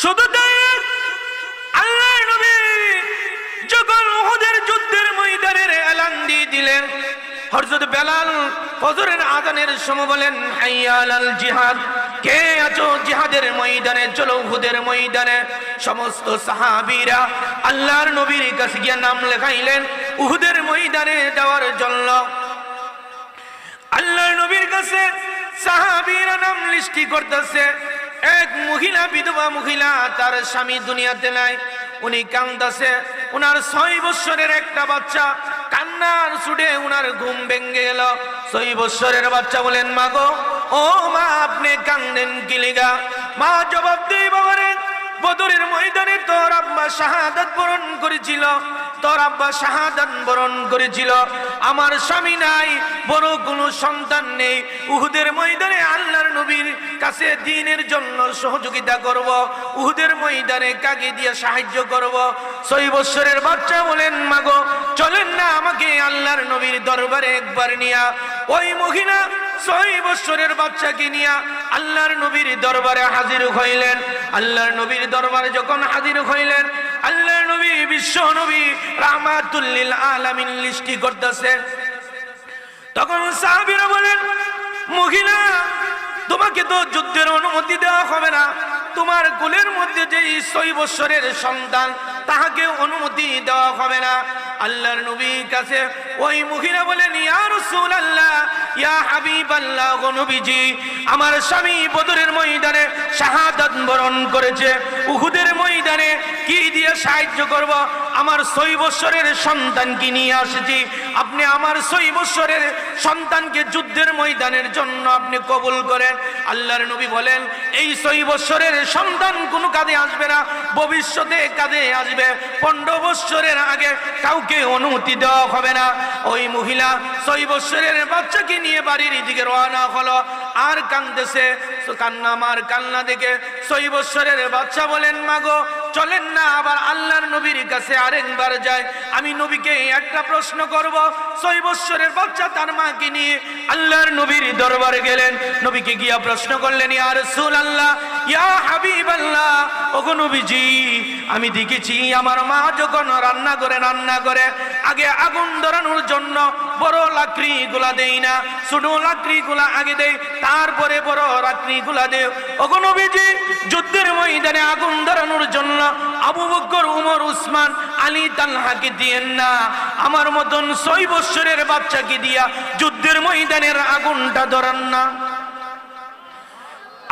শুধু আল্লাহ নবী যখন উহুদের যুদ্ধের ময়দানের এলান দিয়ে দিলেন, হযরত বেলাল ফজরের আজানের সময় বলেন হাইয়া আলাল জিহাদ, কে আছো জিহাদের ময়দানে, চলো উহুদের ময়দানে। সমস্ত সাহাবীরা আল্লাহর নবীর কাছে গিয়ে নাম লেখাইলেন, উহুদের ময়দানে যাওয়ার জন্য। আল্লাহর নবীর কাছে সাহাবীরা নাম লিস্টি করতেছে। এক মহিলা বিধবা মহিলা, তার স্বামী দুনিয়াতে নাই। উনি কান্দাছে, উনার ছয় বৎসরের একটা বাচ্চা কান্নার সুডে উনার ঘুম ভেঙে গেল। ছয় বৎসরের বাচ্চা বলেন, মা গো, ও মা, আপনি কান্দেন কিলিগা মা জবাব দেই বাবারে, বদরের ময়দানে তোর আব্বা শাহাদাত বরণ করেছিল। তোর আব্বা শাহাদাত বরণ করেছিল। আমার স্বামী নাই, বড় কোনো সন্তান নেই। উহুদের ময়দানে আল্লাহর নবীর কাছে দিনের জন্য সহযোগিতা করব। উহুদের ময়দানে কাকে দিয়ে সাহায্য করব। ছয় বছরের বাচ্চা বলেন, মাগো, চলেন না আমাকে আল্লাহর নবীর দরবারে একবার নিয়া। ওই মহিলা ছয় বছরের বাচ্চাকে নিয়া আল্লাহর নবীর দরবারে হাজির হইলেন। আল্লাহর নবীর দরবারে যখন হাজির হইলেন, আল্লাহর নবী, বিশ্ব নবী রাহমাতুল্লিল আলামিন লিস্টি করতেছে। তখন সাহাবীরা বলেন, মহিলা, তোমাকে তো যুদ্ধের অনুমতি দেওয়া হবে না। তোমার কোলের মধ্যে যে ছয় বছরের সন্তান তাহাকে অনুমতি দেওয়া হবে না। আল্লাহর নবীর কাছে ওই মহিলা বলেন, ইয়া রাসূলুল্লাহ, ইয়া হাবিবাল্লাহ গো নবীজি, আমার স্বামী বদরের ময়দানে শাহাদাত বরণ করেছে। উহুদের ময়দানে কি দিয়ে সাহায্য করব? আমার ছয় বছরের সন্তানকে নিয়ে আসছি। আপনি আমার ছয় বছরের সন্তানকে যুদ্ধের ময়দানের জন্য আপনি কবুল করেন। আল্লাহর নবী বলেন, এই ছয় বছরের সন্তান কোনো কাজে আসবে না, ভবিষ্যতে কাজে আসবে পনেরো বৎসরের আগে কাউকে অনুমতি দেওয়া হবে না। ওই মহিলা ছয় বৎসরের বাচ্চাকে নিয়ে বাড়ির দিকে রওনা হলো। আর কান্দতেছে কান্না আমার কান্না দেখে ছয় বছরের বাচ্চা বলেন মাগো চলেন না, আবার আল্লাহর নবীর কাছে আরেকবার যায় আমি নবীকে একটা প্রশ্ন করব, ছয় বছরের বাচ্চা তার মাকে নিয়ে আল্লাহর নবীর দরবারে গেলেন। নবীকে গিয়া প্রশ্ন করলেন, ইয়া রাসূল আল্লাহ ইয়া হাবিব আল্লাহ ওগো নবীজি, আমি দেখেছি আমার মা যখন রান্না করে রান্না করে, আগে আগুন ধরানোর জন্য বড় লাকড়ি গুলা দেই না, ছোট লাকড়ি গুলা আগে দেই তারপরে বড় লাকড়ি গুলা দেয় ওগো যুদ্ধের ময়দানে আগুন ধরানোর জন্য আবু বকর উমর, উসমান, আলী তালহাকে দিয়েন না। আমার মতন ছয় বৎসরের বাচ্চাকে দিয়া যুদ্ধের ময়দানের আগুনটা ধরান না।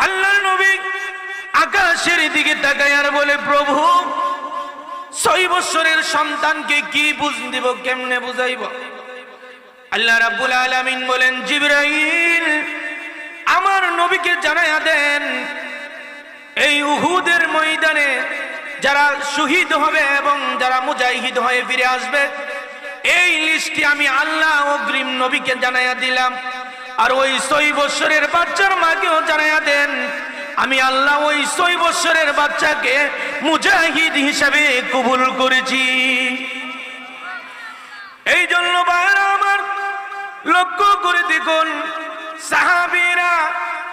আল্লাহ নবী আকাশের দিকে তাকায় বলে, প্রভু, ছয় বৎসরের সন্তানকে কি বুঝ দিব, কেমনে বুঝাইব? আল্লাহ রাব্বুল আলামিন বলেন, জিবরাইল আমার নবীকে জানাইয়া দেন, এই উহুদের ময়দানে যারা শহীদ হবে এবং যারা মুজাহিদ হয়ে ফিরে আসবে, এই লিস্টটি আমি আল্লাহ অগ্রিম নবীকে জানাইয়া দিলাম। আর ওই ছয় বৎসরের বাচ্চার মাকেও জানাইয়া দেন, আমি আল্লাহ ওই ছয় বৎসরের বাচ্চাকে মুজাহিদ হিসাবে কবুল করেছি। এই জন্য বাইরা আমার লক্ষ্য করে দেখুন সাহাবীরা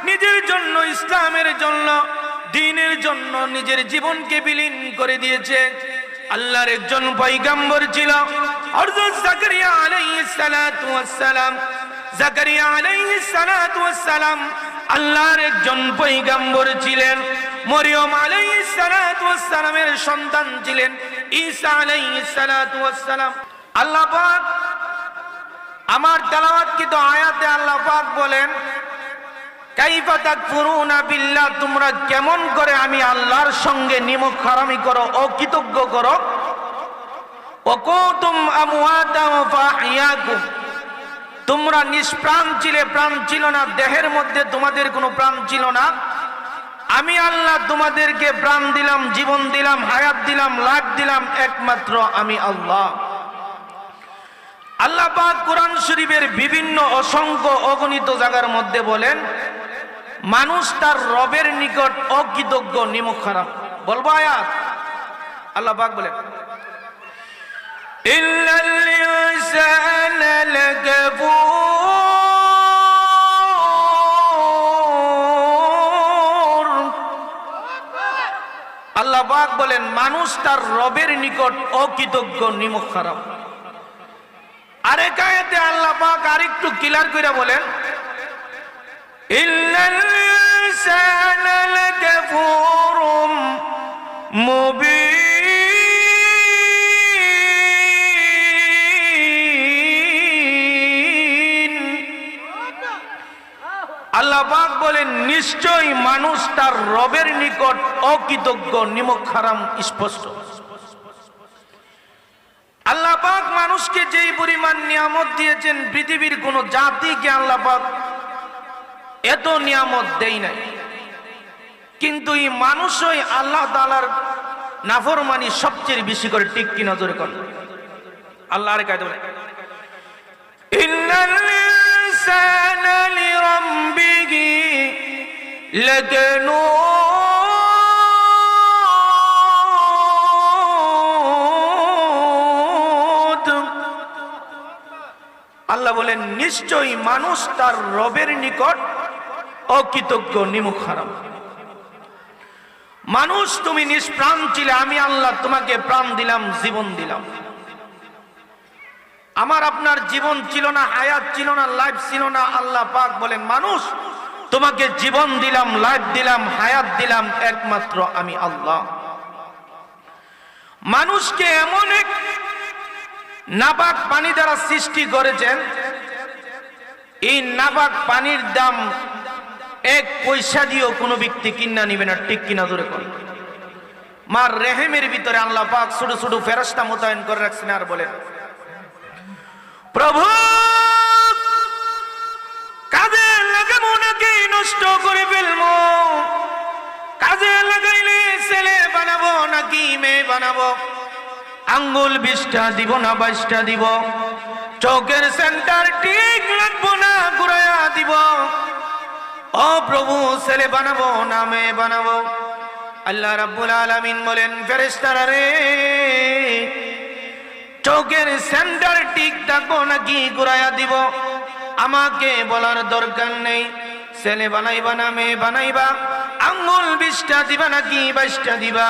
নিজের জন্য ইসলামের জন্য, দিনের জন্য নিজের জীবনকে বিলীন করে দিয়েছে। আল্লাহর একজন পয়গাম্বর ছিল। হযরত জাকারিয়া আলাইহিস সালাতু ওয়াস সালাম, জাকারিয়া ছিলেন। মরিয়ম আলাইহিস সালাতু সন্তান ছিলেন। ঈসা আলাইহিস সালাতু ওয়াস আমার তেলাওয়াত কিন্তু আয়াতে আল্লাহ পাক বলেন বিল্লাহ, তোমরা কেমন করে আমি আল্লাহর সঙ্গে নিমক হারামি করো, অকৃতজ্ঞ করো? তোমরা নিষ্প্রাণ ছিলে, প্রাণ ছিল না, দেহের মধ্যে তোমাদের কোনো প্রাণ ছিল না। আমি আল্লাহ তোমাদেরকে প্রাণ দিলাম, জীবন দিলাম, হায়াত দিলাম লাভ দিলাম, একমাত্র আমি আল্লাহ। পাক কোরআন শরীফের বিভিন্ন অসংখ্য অগণিত জায়গার মধ্যে বলেন, মানুষ তার রবের নিকট অকৃতজ্ঞ, নিমুখ খারাপ। বলব আয়াত। আল্লাহ পাক বলেন আল্লাহ পাক বলেন, মানুষ তার রবের নিকট অকৃতজ্ঞ নিমক খারাপ। আরে কায়েতে আল্লাহ পাক আরেকটু ক্লিয়ার করে বলেন। আল্লাহ পাক বলেন, নিশ্চয়ই মানুষ তার রবের নিকট অকৃতজ্ঞ, নিমক হারাম, স্পষ্ট। আল্লাহ পাক মানুষকে যেই পরিমাণ নিয়ামত দিয়েছেন, পৃথিবীর কোন জাতিকে আল্লাহ পাক এত নিয়ামত দেই নাই। কিন্তু এই মানুষই আল্লাহ তালার নাফরমানি সবচেয়ে বেশি করে টিক্কি নজরে করে? আল্লাহর কায়দে আল্লাহ বলেন, নিশ্চয়ই মানুষ তার রবের নিকট অকৃতজ্ঞ, নিমুখ হারাম। মানুষ, তুমি নিষ্প্রাণ ছিলে, আমি আল্লাহ তোমাকে প্রাণ দিলাম, জীবন দিলাম। আমার আপনার জীবন ছিল না, হায়াত ছিল না, লাইফ ছিল না, আল্লাহ পাক বলেন, মানুষ, তোমাকে জীবন দিলাম, লাইফ দিলাম, হায়াত দিলাম, একমাত্র আমি আল্লাহ। মানুষকে এমন এক নাপাক পানি দ্বারা সৃষ্টি করেছেন, এই নাপাক পানির দাম এক পয়সা দিয়েও কোনো ব্যক্তি কিনা নিবে না, ঠিক কিনা দূরে করে মার রেহেমের ভিতরে আল্লাহ পাক ছোট ছোট ফেরস্তা মোতায়েন করে রাখছেন আর বলেন, প্রভু, কাজে লাগাবো নাকি নষ্ট করে ফেলব? কাজে লাগাইলে ছেলে বানাবো নাকি মেয়ে বানাবো? আঙ্গুল বিশটা দিব না বাইশটা দিব। চোখের সেন্টার ঠিক লাগবো না, ঘুরাইয়া দিব। ও প্রভু, ছেলে বানাবো না মেয়ে বানাবো। আল্লাহ রাব্বুল আলামিন বলেন, ফেরেশতারা রে, চোখের সেন্টার ঠিক থাকব নাকি ঘুরাইয়া দিব? আমাকে বলার দরকার নেই। ছেলে বানাইবা না, মেয়ে বানাইবা। আঙ্গুল বিশটা দিবা নাকি বাইশটা দিবা?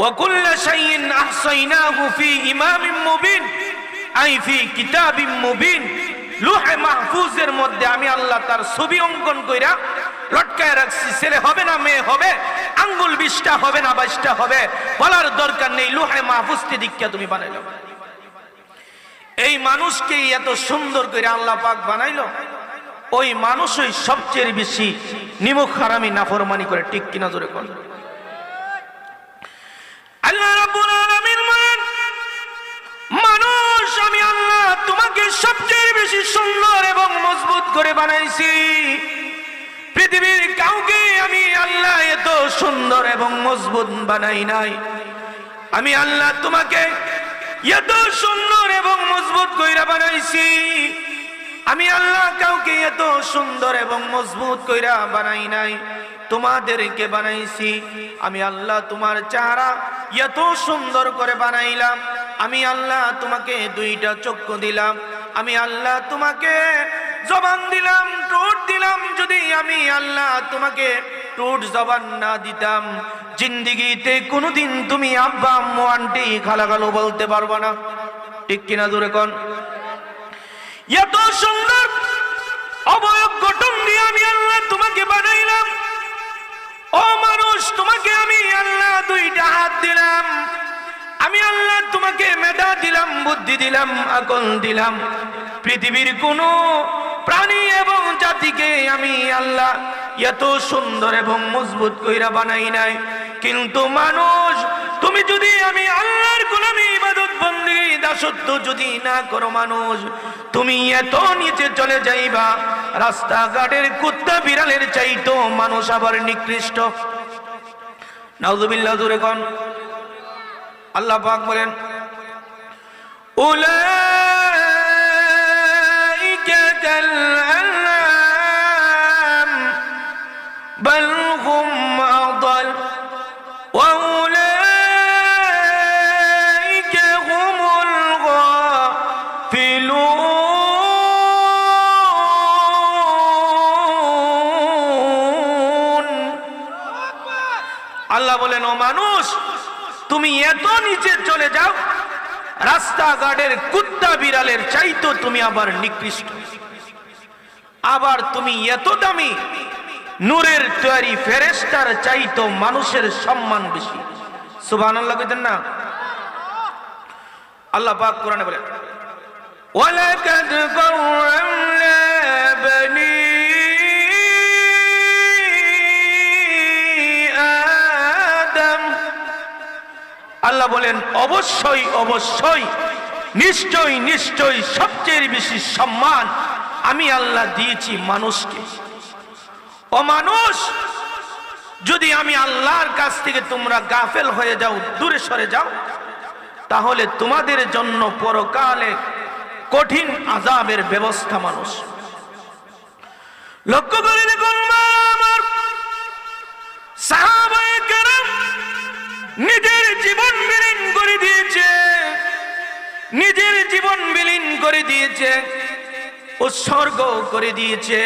وكل شيء أحصيناه في إمام مبين أي في كتاب مبين লুহে মাহফুজের মধ্যে আমি আল্লাহ তার ছবি অঙ্কন কইরা লটকায় রাখছি ছেলে হবে না মেয়ে হবে আঙ্গুল বিশটা হবে না বাইশটা হবে বলার দরকার নেই লুহে মাহফুজকে দীক্ষা তুমি বানাইলো এই মানুষকে এত সুন্দর করে আল্লাহ পাক বানাইলো ওই মানুষই সবচেয়ে বেশি নিমুখ হারামি নাফরমানি করে ঠিক কিনা জোরে কর আল্লাহ রাব্বুল মানুষ, আমি আল্লাহ তোমাকে সবচেয়ে বেশি সুন্দর এবং মজবুত করে বানাইছি। পৃথিবীর কাউকে আমি আল্লাহ এত সুন্দর এবং মজবুত বানাই নাই। আমি আল্লাহ তোমাকে এত সুন্দর এবং মজবুত কইরা বানাইছি। আমি আল্লাহ কাউকে এত সুন্দর এবং মজবুত কইরা বানাই নাই। তোমাদেরকে বানাইছি। আমি আল্লাহ তোমার চেহারা এত সুন্দর করে বানাইলাম। আমি আল্লাহ তোমাকে দুইটা চক্ষু দিলাম। আমি আল্লাহ তোমাকে জবান দিলাম, ঠোঁট দিলাম। যদি আমি আল্লাহ তোমাকে ঠোঁট জবান না দিতাম, জিন্দিগিতে কোনোদিন তুমি আব্বা, আম্মু, আন্টি খালাগালো বলতে পারব না। ঠিক কিনা দূরে কন? এত সুন্দর অবয়ব গঠন দিয়ে আমি আল্লাহ তোমাকে বানাইলাম। ও মানুষ, তোমাকে আমি আল্লাহ দুইটা হাত দিলাম। আমি আল্লাহ তোমাকে মেধা দিলাম, বুদ্ধি দিলাম, আকল দিলাম। পৃথিবীর কোনো প্রাণী এবং জাতিকে আমি আল্লাহ এত সুন্দর এবং মজবুত কইরা বানাই নাই। কিন্তু মানুষ, তুমি যদি আমি আল্লাহর গোলামি ইবাদত বন্দী দাসত্ব যদি না করো মানুষ তুমি এত নিচে চলে যাইবা, রাস্তাঘাটের কুত্তা বিড়ালের চাইতো মানুষ আবার নিকৃষ্ট। নাউজুবিল্লাহ, জোরে কন। আল্লাহ বলেন, উলাইকা নিচে চলে যাও। রাস্তাঘাটের কুত্তা বিড়ালের চাইতো তুমি আবার নিকৃষ্ট। আবার তুমি এত দামি, নূরের তৈরি ফেরেস্তার চাইতো মানুষের সম্মান বেশি। সুবহান আল্লাহ কইতেন না? আল্লাহ পাক কোরআনে বলেন, ওয়ালাকাদ কাররামনা আল্লাহ বলেন, অবশ্যই অবশ্যই, নিশ্চয় নিশ্চয় সবচেয়ে বেশি সম্মান আমি আল্লাহ দিয়েছি মানুষকে। ও মানুষ যদি আমি আল্লাহর কাছ থেকে তোমরা গাফেল হয়ে যাও, দূরে সরে যাও, তাহলে তোমাদের জন্য পরকালে কঠিন আজাবের ব্যবস্থা মানুষ। লক্ষ্য করে দেখুন দিয়েছে উৎসর্গ করে দিয়েছে।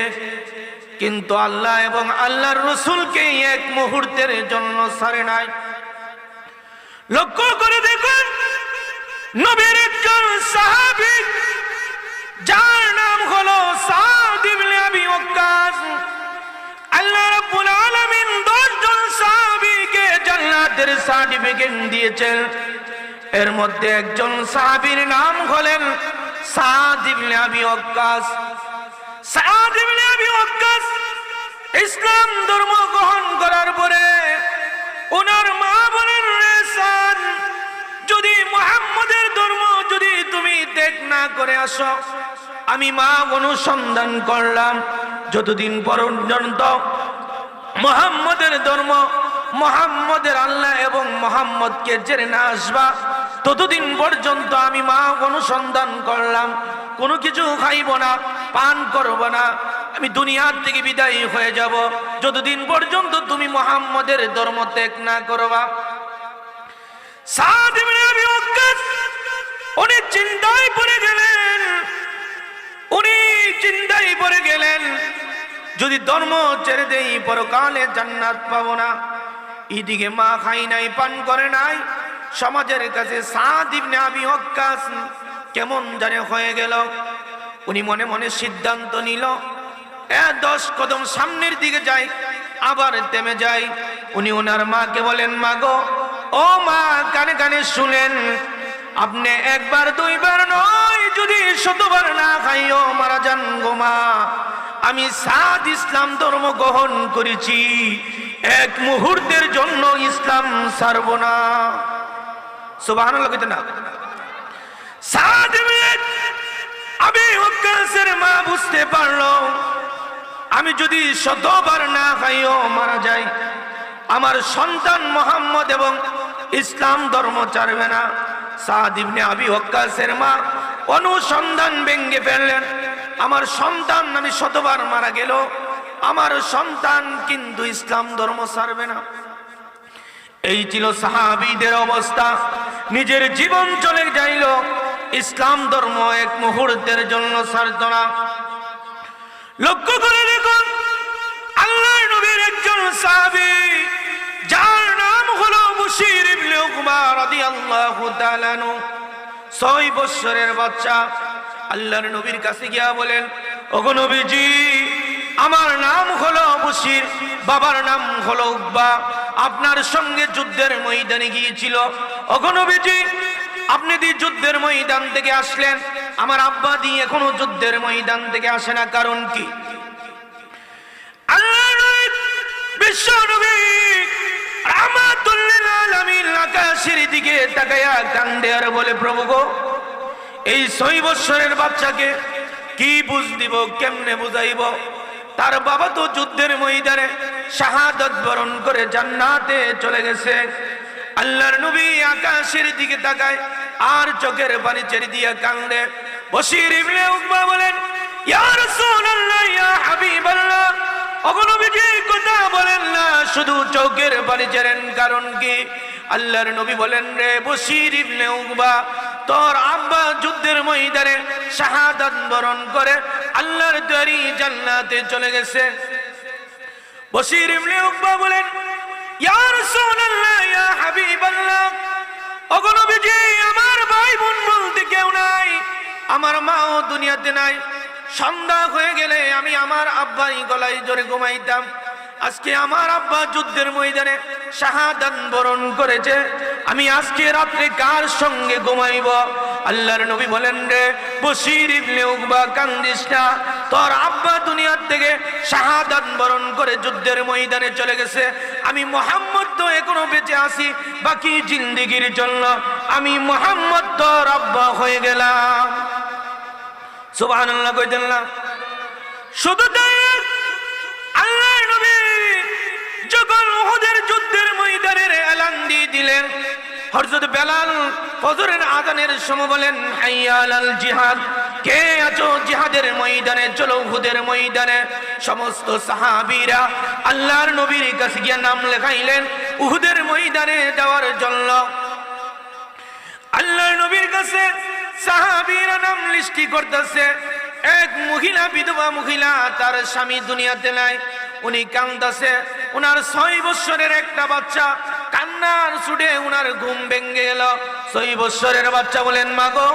কিন্তু আল্লাহ এবং আল্লাহর রসুলকে এক মুহূর্তের জন্য সারে নাই। লক্ষ্য করে দেখুন, নবীর একজন সাহাবী, যার নাম হলো আল্লাহ রাব্বুল আলামিন 10 জন সাহাবীকে জান্নাতের সার্টিফিকেট দিয়েছেন। এর মধ্যে একজন সাহাবীর নাম হলেন সাদ ইবনে আবি ওয়াক্কাস। সাদ ইবনে আবি ওয়াক্কাস ইসলাম ধর্ম গ্রহণ করার পরে ওনার মা বলেন, রে সাদ, যদি মুহাম্মদের ধর্ম যদি তুমি ত্যাগ না করে আসো, আমি মা অনুসন্ধান করলাম। যতদিন পর্যন্ত মোহাম্মদের ধর্ম, মোহাম্মদের আল্লাহ এবং মোহাম্মদকে জেনে না আসবা ততদিন পর্যন্ত আমি মা অনুসন্ধান করলাম। কোনো কিছু খাইব না, পান করব না। আমি দুনিয়ার থেকে বিদায়ী হয়ে যাব। যতদিন পর্যন্ত তুমি মোহাম্মদের ধর্ম ত্যাগ না করবা। উনি চিন্তায় পড়ে গেলেন। উনি চিন্তায় পড়ে গেলেন, যদি ধর্ম ছেড়ে দেই, পরকালে জান্নাত পাবো না। এদিকে মা খাই নাই, পান করে নাই। সমাজের কাছে কেমন জানে হয়ে গেল। উনি মনে মনে সিদ্ধান্ত নিল, এ দশ কদম সামনের দিকে যাই, আবার থেমে যায় উনি ওনার মাকে বলেন মা গো ও মা, কানে কানে শুনেন, আপনি একবার দুইবার নয়, যদি শতবার না খাইও, মারা যান গো মা। আমি সাদ ইসলাম ধর্ম গ্রহণ করেছি, এক মুহূর্তের জন্য ইসলাম ছাড়ব না। সুবাহ না। সাদ ইবনে আবি ওয়াক্কাসের মা বুঝতে আমি যদি শতবার না খাইও মারা যাই। আমার সন্তান মোহাম্মদ এবং ইসলাম ধর্ম ছাড়বে না। সাদ আবি ওয়াক্কাসের মা অনুসন্ধান ভেঙ্গে ফেললেন। আমার সন্তান আমি শতবার মারা গেল। আমার সন্তান কিন্তু ইসলাম ধর্ম ছাড়বে না। এই ছিল সাহাবিদের অবস্থা। নিজের জীবন চলে যাইল। ইসলাম ধর্ম এক মুহূর্তের জন্য ছাড়ত না। লক্ষ্য করে দেখুন আল্লাহ নবীর একজন সাহাবী, যার নাম হলো মুশির ইবনে উকবা রাদিয়াল্লাহু তাআলা আনহু। ছয় বছরের বাচ্চা। আল্লাহর নবীর কাছে গিয়া বলেন, ওগো নবীজি, আমার নাম হলো বশির বাবার নাম হলো উকবা। আপনার সঙ্গে যুদ্ধের ময়দানে গিয়েছিল। ওগো নবীজি, আপনি দি যুদ্ধের ময়দান থেকে আসলেন, আমার আব্বা দি এখনও যুদ্ধের ময়দান থেকে আসে না, কারণ কি? আকাশের আর বলে, প্রভু গো, এই ছয় বৎসরের বাচ্চাকে কি বুঝ দিব, কেমনে বুঝাইব? তার বাবা তো যুদ্ধের ময়দানে শাহাদত বরণ করে জান্নাতে চলে গেছে। আল্লাহর নবী আকাশের দিকে তাকায়, আর চোখের পানি ছেড়ে দিয়ে কান্দে। বসির ইবনে উকবা বলেন, ইয়া রাসূলুল্লাহ, ইয়া হাবিবাল্লাহ। কথা বলেন না, শুধু চোখের কারণ কি? বলেন, রে তোর যুদ্ধের শাহাদাত বরণ করে আল্লাহর তৈরি জান্নাতে চলে গেছে। বসির ইবনে উকবা বলেন, ইয়া রাসূলুল্লাহ, ইয়া হাবিবাল্লাহ, ওগো নবীজি, আমার ভাই বোন বলতে কেউ নাই, আমার মাও দুনিয়াতে নাই, সন্ধ্যা হয়ে গেলে আমি আমার আব্বাই গলায় জোরে ঘুমাইতাম। আজকে আমার আব্বা যুদ্ধের ময়দানে শাহাদাত বরণ করেছে, আমি আজকে রাত্রে কার সঙ্গে ঘুমাইব? আল্লাহর নবী বলেন রে বসির ইবনে উকবা কান্দিস না। তোর আব্বা দুনিয়ার থেকে শাহাদাত বরণ করে যুদ্ধের ময়দানে চলে গেছে। আমি মোহাম্মদ তো এখনও বেঁচে আছি বাকি জিন্দিগির জন্য আমি মোহাম্মদ তোর আব্বা হয়ে গেলাম। সুবহানাল্লাহ কইতেন না। শুধু তাই না, আল্লাহর নবী যখন উহুদের যুদ্ধের ময়দানের এলান দিয়ে দিলেন হযরত বেলাল ফজরের আজানের সময় বলেন হাইয়া আলাল জিহাদ, কে আছো জিহাদের ময়দানে, চলো উহুদের ময়দানে? সমস্ত সাহাবীরা আল্লাহর নবীর কাছে গিয়ে নাম লেখাইলেন, উহুদের ময়দানে যাওয়ার জন্য। আল্লাহর নবীর কাছে সাহাবীরা নাম লিস্টি করতেছে। এক মহিলা, বিধবা মহিলা, তার স্বামী দুনিয়াতে নাই। উনি কান্দাছে উনার ছয় বছরের একটা বাচ্চা কান্নার সুডে উনার ঘুম ভেঙে গেল। ছয় বৎসরের বাচ্চা বলেন, মা গো,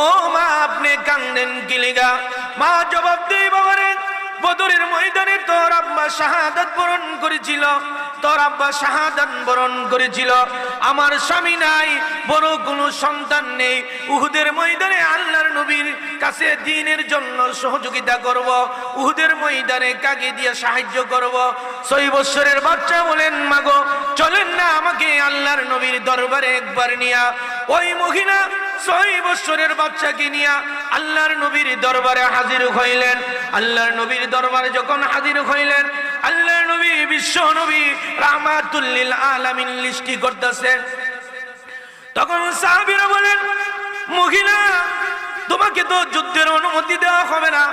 ও মা, আপনি কান্দেন কিলিগা মা জবাব বাবারে বদরের ময়দানে তোর আব্বা শাহাদাত বরণ করেছিল। তোর আব্বা শাহাদাত বরণ করেছিল। আমার স্বামী নাই, বড় কোনো সন্তান নেই। উহুদের ময়দানে আল্লাহর নবীর কাছে দিনের জন্য সহযোগিতা করব। উহুদের ময়দানে কাকে দিয়ে সাহায্য করব? ছয় বছরের বাচ্চা বলেন, মাগো, চলেন না আমাকে আল্লাহর নবীর দরবারে একবার নিয়া। ওই মহিলা ছয় বছরের বাচ্চাকে নিয়া আল্লাহর নবীর দরবারে হাজির হইলেন। আল্লাহর নবীর দরবারে যখন হাজির হইলেন আল্লাহর নবী, বিশ্ব নবী রাহমাতুল্লিল আলামিন লিস্টি করতেছে তখন সাহাবীরা বলেন, মহিলা, তোমাকে তো যুদ্ধের অনুমতি দেওয়া হবে না।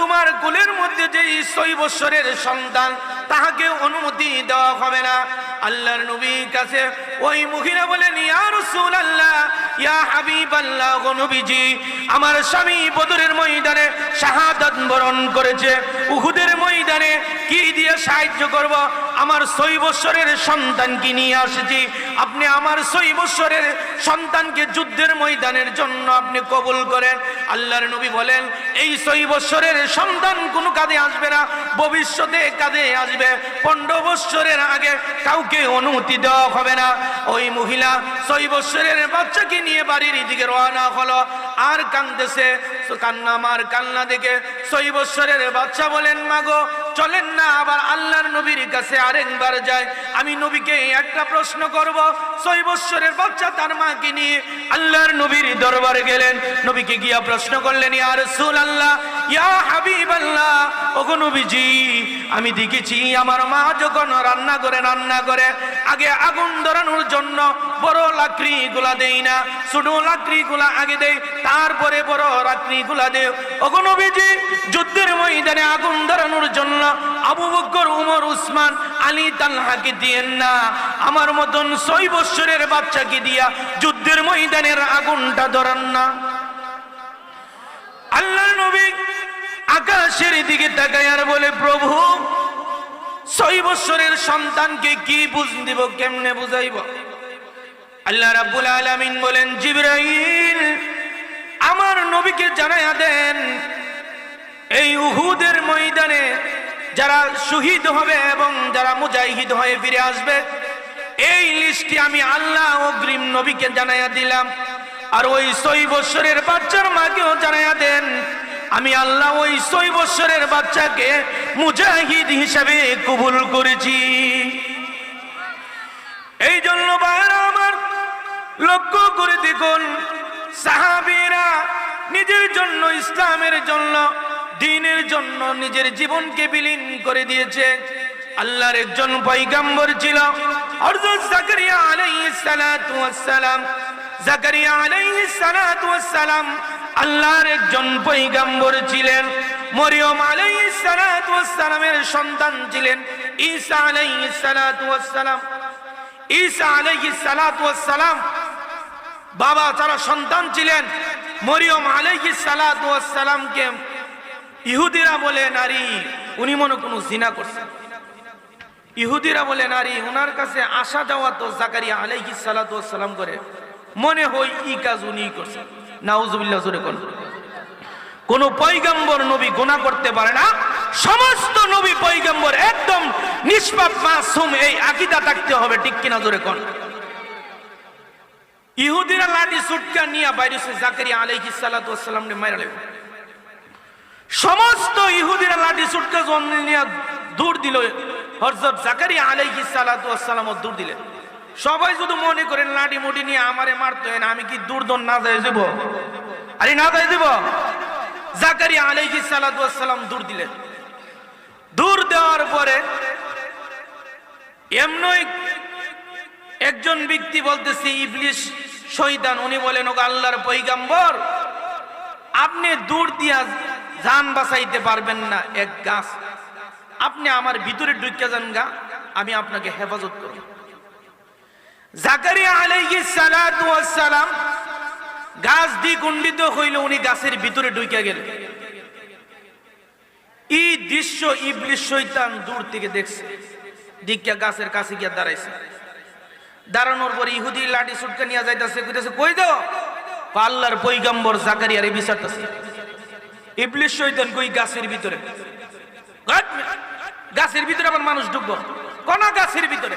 তোমার কোলের মধ্যে যে ছয় বছরের সন্তান, তাহাকে অনুমতি দেওয়া হবে না। আল্লাহর নবীর কাছে ওই মহিলা বলেন, ইয়া রাসূলুল্লাহ ইয়া হাবিবাল্লাহ গো নবীজি, আমার স্বামী বদরের ময়দানে শাহাদাত বরণ করেছে। উহুদের ময়দানে কি দিয়ে সাহায্য করব? আমার ছয় বছরের সন্তানকে নিয়ে আসছি। আপনি আমার ছয় বছরের সন্তানকে যুদ্ধের ময়দানের জন্য আপনি কবুল করেন। আল্লাহর নবী বলেন, এই ছয় বছরের সন্তান কোনো কাজে আসবে না, ভবিষ্যতে কাজে আসবে। পনেরো বছরের আগে কাউকে অনুমতি দেওয়া হবে না। ওই মহিলা ছয় বছরের বাচ্চাকে নিয়ে বাড়ির দিকে রওনা হলো। আর কান্দতেছে কান্না মার কান্না দেখে ছয় বছরের বাচ্চা বলেন, মাগো, চলেন না, আবার আল্লাহর নবীর কাছে আরেকবার যায় আমি নবীকে একটা প্রশ্ন করব, ছয় বছরের বাচ্চা তার মাকে নিয়ে আল্লাহর নবীর দরবারে গেলেন। নবীকে গিয়া প্রশ্ন করলেন, ইয়া রাসূলুল্লাহ, ইয়া হাবিবাল্লাহ, ওগো নবীজি, আমি দেখেছি আমার মা যখন রান্না করে রান্না করে, আগে আগুন ধরানোর জন্য বড় লাকড়ি গুলা দেই না, ছোট লাকড়ি গুলা আগে দেই, তারপরে বড় লাকড়ি গুলা দেয় ওগো যুদ্ধের ময়দানে আগুন ধরানোর জন্য আবু বকর উমর, উসমান, আলী তালহাকে দিয়েন না। আমার মতন ছয় বৎসরের বাচ্চাকে দিয়া যুদ্ধের ময়দানের আগুনটা ধরান না। আল্লাহ নবী আকাশের দিকে তাকায় আর বলে, প্রভু, ছয় বৎসরের সন্তানকে কি বুঝ দিব, কেমনে বুঝাইব? আল্লাহ রাব্বুল আলামিন বলেন, জিবরাইল, আমার নবীকে জানায়া দেন, এই উহুদের ময়দানে যারা শহীদ হবে এবং যারা মুজাহিদ হয়ে ফিরে আসবে, এই লিস্টটি আমি আল্লাহ অগ্রিম নবীকে জানাইয়া দিলাম। আর ওই ছয় বৎসরের বাচ্চার মাকেও জানাইয়া দেন, আমি আল্লাহ ওই ছয় বৎসরের বাচ্চাকে মুজাহিদ হিসাবে কবুল করেছি। এই জন্য বাইরা লক্ষ্য করে দেখুন, সাহাবীরা নিজের জন্য ইসলামের জন্য, দিনের জন্য নিজের জীবনকে বিলীন করে দিয়েছে। আল্লাহর একজন পয়গাম্বর ছিল, হযরত জাকারিয়া আল্লাহর একজন ছিলেন, মরিয়ম সন্তান ছিলেন, ঈসা ঈসা সালাম বাবা, যারা সন্তান ছিলেন, মরিয়ম ওয়াস সালামকে ইহুদিরা বলে নারী, উনি মনে কোনো জিনা করছেন ইহুদিরা বলে নারী ওনার কাছে আসা যাওয়া তো জাকারিয়া আলাইহিস সালাতু ওয়াস সালাম করে। মনে হয় ই কাজ উনি করছেন নাউজুবিল্লাহ, জোরে কোন কোন পয়গম্বর নবী গুনাহ করতে পারে না। সমস্ত নবী পয়গম্বর একদম নিষ্পাপ মাসুম এই আকীদা থাকতে হবে, ঠিক কিনা জোরে কোন? ইহুদিরা লাঠি সুটকা নিয়ে বাইরে জাকারিয়া আলাইহিস সালাতু ওয়াস সালাম নে মাইরা লেগে সমস্ত ইহুদিরা লাঠি সুটকা জন্ম নিয়ে দূর দিল। হযরত জাকারিয়া আলাইহিস সালাতু ওয়াসসালামও দূর দিলেন সবাই শুধু মনে করেন লাঠি মুঠি নিয়ে আমারে মারতো আমি কি দূর দন না যাই যাব আরে না যাই যাব জাকারিয়া আলাইহিস সালাতু ওয়াসসালাম দূর দিলেন দূর দেওয়ার পরে এমনই একজন ব্যক্তি বলতেছে ইবলিশ শয়তান। উনি বলেন, ওগো আল্লাহর পয়গাম্বর, আপনি দূর দিয়া যান, বাঁচাইতে পারবেন না, এক গাছ। আপনি আমার ভিতরে ঢুকে যান গা, আমি আপনাকে হেফাজত করব। জাকারিয়া আলাইহিস সালাতু ওয়াস সালাম গাছ দ্বিগুণ্ডিত হইল, উনি গাছের ভিতরে ঢুকে গেলেন এই দৃশ্য ইবলিশ শয়তান দূর থেকে দেখছে। দিকিয়া গাছের কাছে গিয়া দাঁড়াইছে। দাঁড়ানোর পর ইহুদি লাঠি সুটকা নিয়ে যাইতেছে, কইতেছে, কই দাও আল্লাহর পৈগম্বর জাকারিয়ারে বিচারতেছে। ইবলিশ শয়তান কই গাছের ভিতরে? গাছের ভিতরে আবার মানুষ ঢুকবো? কোন গাছের ভিতরে?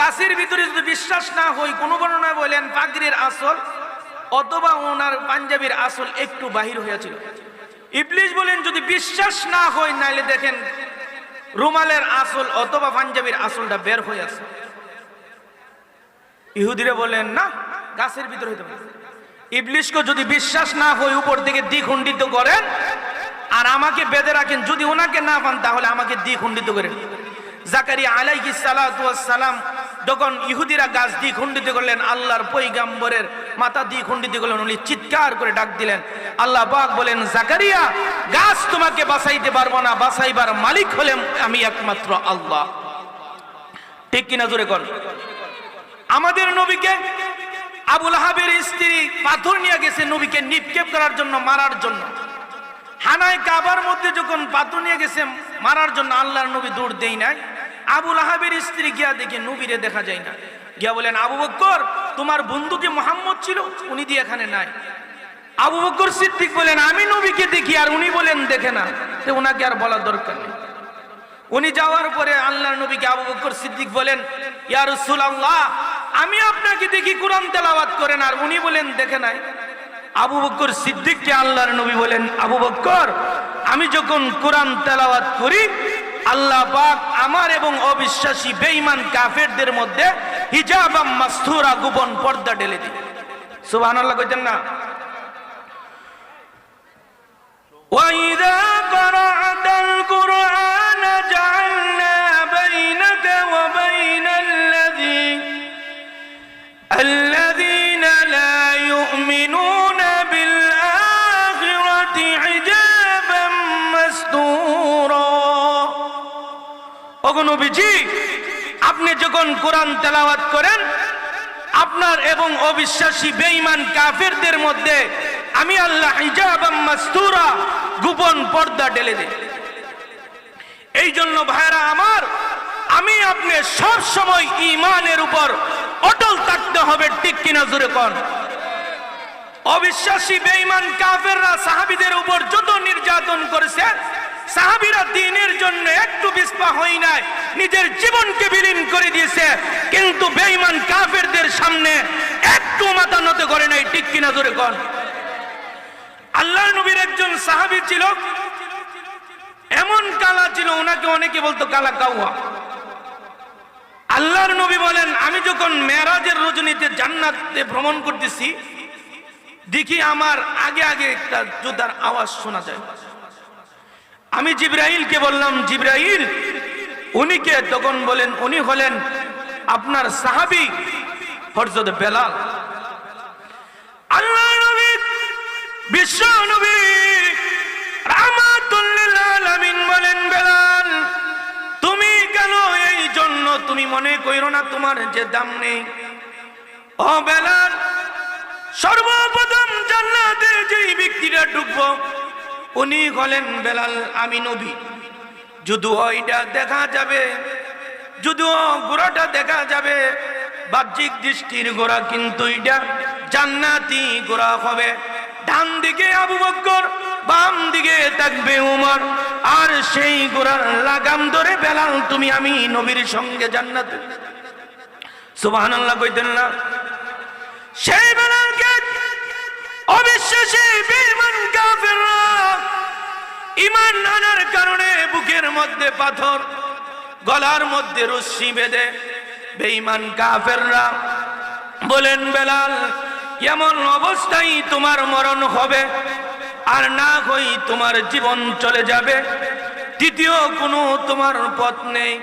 গাছের ভিতরে যদি বিশ্বাস না হই কোন বর্ণনা বলেন, পাগড়ির আসল অথবা ওনার পাঞ্জাবির আসল একটু বাহির হয়েছিল ইবলিশ বলেন, যদি বিশ্বাস না হয়, নাইলে দেখেন রুমালের আসল অথবা পাঞ্জাবির আসলটা বের হয়ে আছে ইহুদিরা বলেন না, গাছের ভিতরে হইতে পারে। ইবলিশকে যদি বিশ্বাস না হয়, উপর থেকে দ্বিখণ্ডিত করেন, আর আমাকে বেঁধে রাখেন, যদি ওনাকে না পান, তাহলে আমাকে দ্বিখণ্ডিত করেন। জাকারিয়া আলাইহি সালাম যখন ইহুদিরা গাছ দ্বিখণ্ডিত করলেন, আল্লাহর পৈগাম্বরের মাথা দ্বিখণ্ডিত করলেন, উনি চিৎকার করে ডাক দিলেন। আল্লাহ পাক বলেন, জাকারিয়া, গাছ তোমাকে বাঁচাইতে পারব না, বাঁচাইবার মালিক হলেন আমি একমাত্র আল্লাহ। ঠিক কিনা জোরে কর আমাদের নবীকে আবুল আহাবের স্ত্রী পাথর নিয়ে গেছে নবীকে নিক্ষেপ করার জন্য, মারার জন্য। হানায় কাবার মধ্যে যখন পাথর নিয়ে গেছে, মারার জন্য আল্লাহর নবী দৌড় দেই নাই। আবুল আহাবের স্ত্রী গিয়া দেখে নবীরে দেখা যায় না। গিয়া বলেন, আবু বক্কর, তোমার বন্ধু যে মোহাম্মদ ছিল? উনি দিয়ে এখানে নাই। আবু বক্কর সিদ্দিক বলেন, আমি নবীকে দেখি আর উনি বলেন, দেখে না। তো ওনাকে আর বলার দরকার নেই। উনি যাওয়ার পরে আল্লাহর নবীকে আবু বকর সিদ্দিক বলেন, ইয়া রাসূলুল্লাহ আমি আপনাকে দেখি কোরআন তেলাওয়াত করেন আর উনি বলেন, দেখে নাই। আবু বক্কর সিদ্দিককে আল্লাহর নবী বলেন, আবু বক্কর, আমি যখন কোরআন তেলাবাদ করি, আল্লাহ পাক আমার এবং অবিশ্বাসী, বেঈমান কাফেরদের মধ্যে হিজাব মাসথুরা গোপন পর্দা ঢেলে দিই। সুবহানাল্লাহ কইতেন না? ওয়াইদা করাতাল কুরআন জা الذين لا يؤمنون بالآخرة حجابا مستورا অগনবীজি আপনি যখন কোরআন তেলাওয়াত করেন আপনার এবং অবিশ্বাসী বেঈমান কাফেরদের মধ্যে আমি আল্লাহ হিজাবাম মাস্তুরা গোপন পর্দা ঢেলে দিই এই জন্য ভাইরা আমার আমি আপনি সব সময় ইমানের উপর অটল থাকতে হবে, ঠিক কিনা জোরে কন? অবিশ্বাসী, বেঈমান, কাফেররা সাহাবীদের উপর যত নির্যাতন করেছে, সাহাবীরা দিনের জন্য একটু বিস্পা হই নাই, নিজের জীবনকে বিলীন করে দিয়েছে, কিন্তু বেঈমান, কাফেরদের সামনে একটু মাথা নত করে নাই, ঠিক কিনা জোরে কন? আল্লাহ নবীর একজন সাহাবী ছিল, এমন কালা ছিল, ওনাকে অনেকে বলতো কালা কাউয়া। আল্লাহর নবী বলেন, আমি যখন মেরাজের রজনীতে জান্নাতে ভ্রমণ করতেছি, দেখি আমার আগে আগে একটা জুতার আওয়াজ শোনা যায়। আমি জিব্রাইলকে বললাম, জিব্রাইল, উনি কে? তখন বলেন, উনি হলেন আপনার সাহাবি হরজত বেলাল। আল্লাহ নবী, বিশ্ব নবী তুমি মনে কইরো না তোমার যে দাম নেই? ও বেলাল, সর্বপ্রথম জান্নাতে যেই ব্যক্তিটা ঢুকবো, উনি হলেন বেলাল আমি নবী। যদি ওইটা দেখা যাবে, যদিও গোড়াটা দেখা যাবে, বাহ্যিক দৃষ্টির গোড়া কিন্তু এটা জান্নাতি গোড়া হবে। ডান দিকে আবু বক্কর বাম দিকে থাকবে উমর। আর সেই গোড়ার লাগাম ধরে বেলাল, তুমি আমি নবীর সঙ্গে জান্নাতে। সুবহানাল্লাহ কইতেন না। সেই বেলালকে আনার কারণে বুকের মধ্যে পাথর, গলার মধ্যে রশ্মি বেঁধে বলেন, বেলাল, এমন অবস্থায় তোমার মরণ হবে। আর না হই তোমার জীবন চলে যাবে। তৃতীয় কোনো তোমার পথ নেই।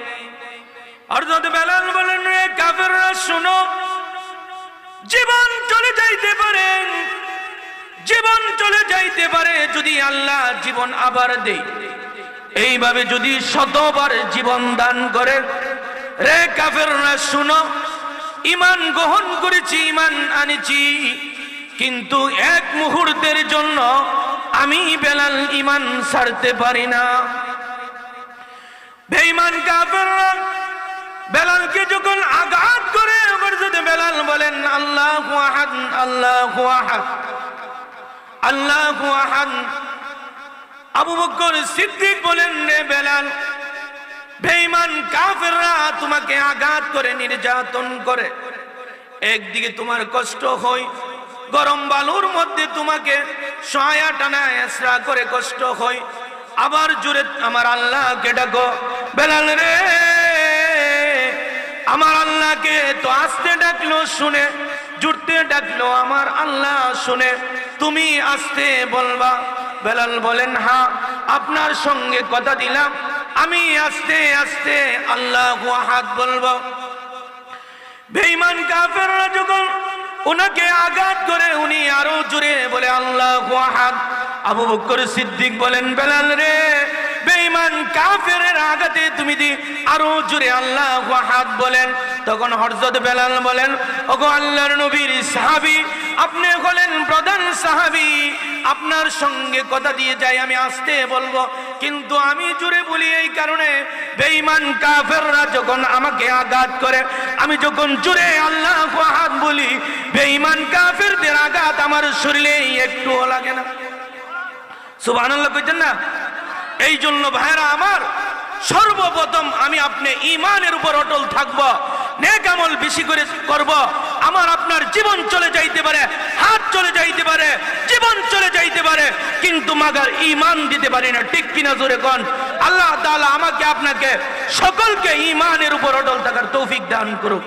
অর্থাৎ বেলাল বলেন রে কাফেররা, শুনো, জীবন চলে যাইতে পারে। জীবন চলে যাইতে পারে যদি আল্লাহ জীবন আবার দেয়। এইভাবে যদি শতবার জীবন দান করে, রে কাফেররা, শুনো ইমান গ্রহণ করেছি ইমান আনেছি। কিন্তু এক মুহূর্তের জন্য আমি বেলাল ইমান ছাড়তে পারি না। বেঈমান কাফেররা বেলালকে যখন আঘাত করে যদি বেলাল বলেন, আল্লাহ আহাদ আল্লাহ আহাদ আল্লাহ আহাদ। আবু বকর সিদ্দিক বলেন রে বেলাল, বেঈমান কাফেররা তোমাকে আঘাত করে, নির্যাতন করে। একদিকে তোমার কষ্ট হয়, গরম বালুর মধ্যে তোমাকে সহায়া টানা এসরা করে কষ্ট হয়। আবার জুড়ে আমার আল্লাহকে ডাকো, বেলাল রে, আমার আল্লাহকে তো আসতে ডাকলো শুনে, জুড়তে ডাকলো আমার আল্লাহ শুনে। তুমি আসতে বলবা? বেলাল বলেন হ্যাঁ আপনার সঙ্গে কথা দিলাম। আমি আস্তে আস্তে আল্লাহ হাত বলব। বেঈমান কাফেররা যখন ওনাকে আঘাত করে উনি আরও জুড়ে বলে আল্লাহ আবু বকর সিদ্দিক বলেন বেলাল রে বেঈমান কাফেরের আঘাতে তুমি দি আরও জোরে আল্লাহ আহাদ বলেন। তখন হরজত বেলাল বলেন, ওগো আল্লাহর নবীর সাহাবী, আপনি হলেন প্রধান সাহাবী। আপনার সঙ্গে কথা দিয়ে যাই, আমি আসতে বলব। কিন্তু আমি জুড়ে বলি এই কারণে, বেঈমান কাফেররা যখন আমাকে আঘাত করে, আমি যখন জুড়ে আল্লাহ হাত বলি, বেঈমান কাফেরদের আঘাত আমার শরীরে একটুও লাগে না। সুবহানাল্লাহ কইতেন না এই জন্য ভাইরা আমার সর্বপ্রথম আমি আপনি ইমানের উপর অটল থাকব, নেক আমল বেশি করে করব। আমার আপনার জীবন চলে যাইতে পারে, হাত চলে যাইতে পারে, জীবন চলে যাইতে পারে, কিন্তু মাগার ইমান দিতে পারি না। ঠিক কিনা জোরে কন? আল্লাহ তাআলা আমাকে আপনাকে সকলকে ইমানের উপর অটল থাকার তৌফিক দান করুক।